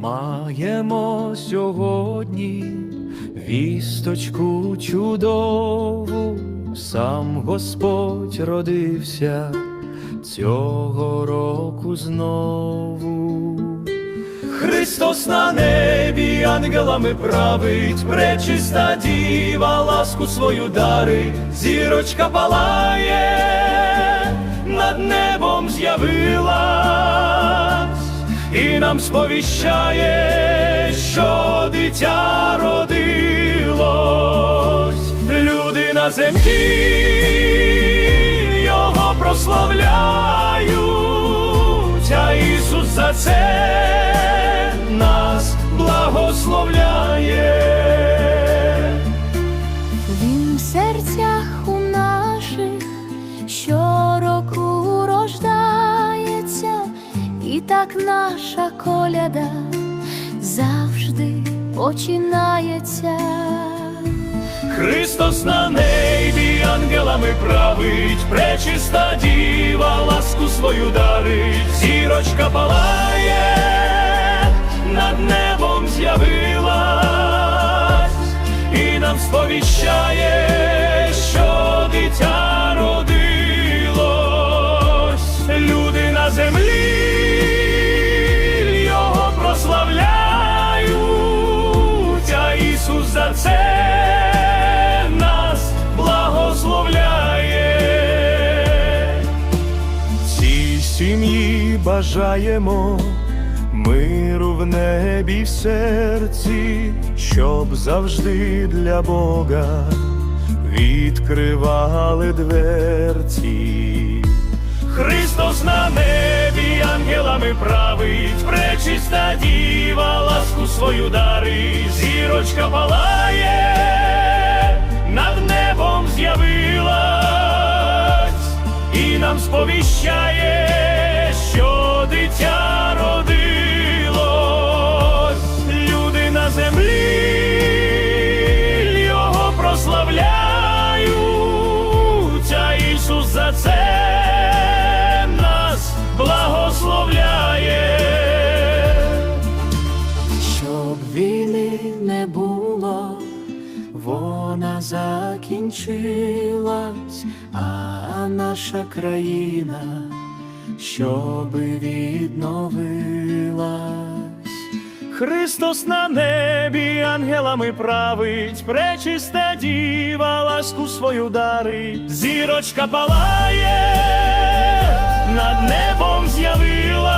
Маємо сьогодні вісточку чудову, сам Господь родився цього року знову. Христос на небі ангелами править, пречиста діва, ласку свою дарить, зірочка палає, над небом з'явилась, і нам сповіщає, що дитя родилось, люди на землі його прославляють, а Ісус за це нас благословляє. Так наша коляда завжди починається. Христос на небі ангелами править, пречиста діва, ласку свою дарить, зірочка палає, над небом з'явилась, і нам сповіщає, сім'ї бажаємо миру в небі в серці, щоб завжди для Бога відкривали дверці. Христос на небі ангелами править, пречиста діва, ласку свою дарить, зірочка палає, війни не було, вона закінчилась, а наша країна щоби відновилась. Христос на небі ангелами править, пречиста діва, ласку свою дарить, зірочка палає, над небом з'явилась,